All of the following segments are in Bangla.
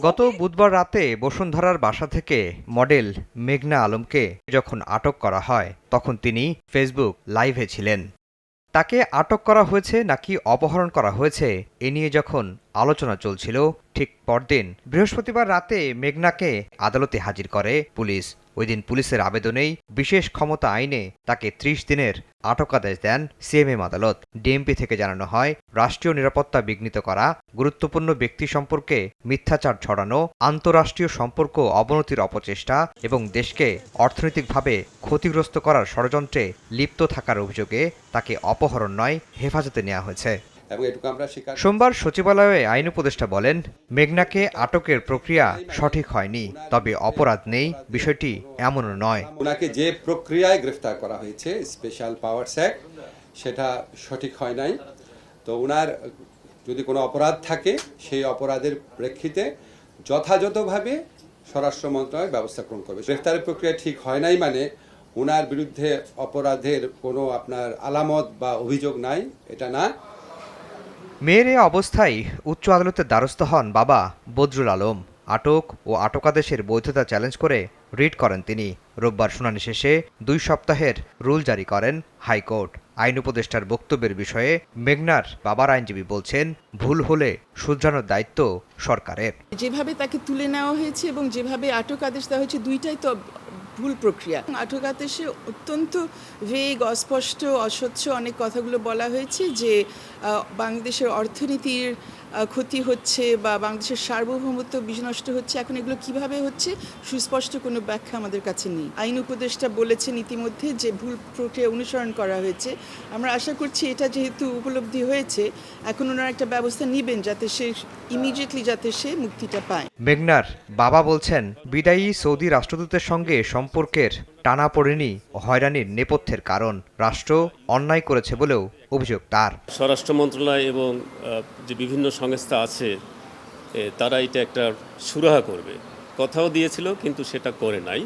গত বুধবার রাতে বসুন্ধরার বাসা থেকে মডেল মেঘনা আলমকে যখন আটক করা হয়, তখন তিনি ফেসবুক লাইভে ছিলেন। তাকে আটক করা হয়েছে নাকি অপহরণ করা হয়েছে, এ নিয়ে যখন আলোচনা চলছিল ঠিক পরদিন, বৃহস্পতিবার রাতে মেঘনাকে আদালতে হাজির করে পুলিশ। ওই দিন পুলিশের আবেদনেই বিশেষ ক্ষমতা আইনে তাকে ত্রিশ দিনের আটকাদেশ দেন সিএমএম আদালত। ডিএমপি থেকে জানানো হয়, রাষ্ট্রীয় নিরাপত্তা বিঘ্নিত করা, গুরুত্বপূর্ণ ব্যক্তি সম্পর্কে মিথ্যাচার ছড়ানো, আন্তঃরাষ্ট্রীয় সম্পর্ক অবনতির অপচেষ্টা এবং দেশকে অর্থনৈতিকভাবে ক্ষতিগ্রস্ত করার ষড়যন্ত্রে লিপ্ত থাকার অভিযোগে তাকে অপহরণ নয়, হেফাজতে নেওয়া হয়েছে। এবং এটুকু আমরা স্বীকার সোমবার সচিবালয়ে আইন উপদেষ্টা বলেন মেঘনাকে আটকের প্রক্রিয়া সঠিক হয়নি তবে অপরাধ নেই বিষয়টি এমনও নয়। ওনাকে যে প্রক্রিয়ায় গ্রেফতার করা হয়েছে স্পেশাল পাওয়ারস অ্যাক্ট সেটা সঠিক হয় নাই। তো ওনার যদি কোনো অপরাধ থাকে সেই অপরাধের প্রেক্ষিতে যথাযথভাবে স্বরাষ্ট্র মন্ত্রণালয় ব্যবস্থা গ্রহণ করবে। গ্রেফতারের প্রক্রিয়া ঠিক হয় নাই মানে ওনার বিরুদ্ধে অপরাধের কোনো আপনার আলামত বা অভিযোগ নাই এটা না। মেয়ের এ অবস্থায় উচ্চ আদালতের দ্বারস্থ হন বাবা বদরুল আলম। আটক ও আটকাদেশের বৈধতা চ্যালেঞ্জ করে রিট করেন তিনি। রোববার শুনানি শেষে দুই সপ্তাহের রুল জারি করেন হাইকোর্ট। আইন উপদেষ্টার বক্তব্যের বিষয়ে মেঘনার বাবার আইনজীবী বলছেন, ভুল হলে শুধরানোর দায়িত্ব সরকারের। যেভাবে তাকে তুলে নেওয়া হয়েছে এবং যেভাবে আটক আদেশ দেওয়া হয়েছে, দুইটাই তো ভুল প্রক্রিয়া। আটক সে অত্যন্ত ভেগ, অস্পষ্ট, অস্বচ্ছ অনেক কথাগুলো বলা হয়েছে যে বাংলাদেশের অর্থনীতির ক্ষতি হচ্ছে বা বাংলাদেশের সার্বভৌমত্ব বিনষ্ট হচ্ছে, এখন এগুলো কীভাবে হচ্ছে সুস্পষ্ট কোনো ব্যাখ্যা আমাদের কাছে নেই। আইন উপদেষ্টা বলেছেন ইতিমধ্যে যে ভুল প্রক্রিয়া অনুসরণ করা হয়েছে। আমরা আশা করছি এটা যেহেতু উপলব্ধি হয়েছে, এখন ওনারা একটা ব্যবস্থা নেবেন যাতে সে ইমিডিয়েটলি যাতে সে মুক্তিটা পায়। মেঘনার বাবা বলছেন, বিদায়ী সৌদি রাষ্ট্রদূতের সঙ্গে সম্পর্কের টানা পড়েনি হয়রানির নেপথ্যের কারণ। রাষ্ট্র অন্যায় করেছে বলেও অভিযোগ তার। স্বরাষ্ট্র মন্ত্রণালয় এবং যে বিভিন্ন সংস্থা আছে তারা এটা একটা সুরাহা করবে। কথাও দিয়েছিল, কিন্তু সেটা করে নাই।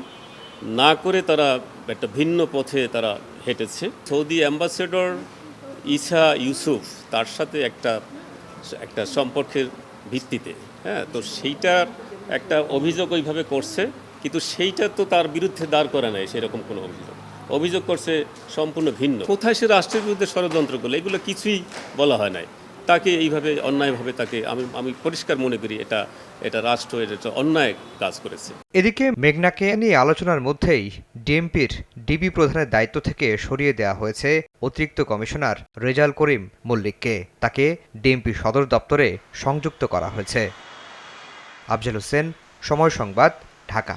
না করে তারা একটা ভিন্ন পথে তারা হেঁটেছে। সৌদি অ্যাম্বাসেডর ইসা ইউসুফ তার সাথে একটা একটা সম্পর্কের ভিত্তিতে হ্যাঁ তো সেইটার একটা অভিযোগ ওইভাবে করছে। কিন্তু সেইটা তো তার বিরুদ্ধে দাঁড় করা নাই সেরকম কোনো অভিযোগ। অভিযোগ করছে সম্পূর্ণ ভিন্ন। কোথায় সে রাষ্ট্রের বিরুদ্ধে ষড়যন্ত্র করল, এগুলো কিছুই বলা হয় নাই। তাকে এইভাবে, অন্যায়ভাবে তাকে, আমি আমি পরিষ্কার মনে করি এটা এটা রাষ্ট্র, এটা অন্যায় কাজ করেছে। এদিকে মেঘনাকে নিয়ে আলোচনার মধ্যেই ডিএমপির ডিবি প্রধানের দায়িত্ব থেকে সরিয়ে দেওয়া হয়েছে অতিরিক্ত কমিশনার রেজাল করিম মল্লিককে। তাকে ডিএমপি সদর দপ্তরে সংযুক্ত করা হয়েছে। আফজাল হোসেন, সময় সংবাদ, ঢাকা।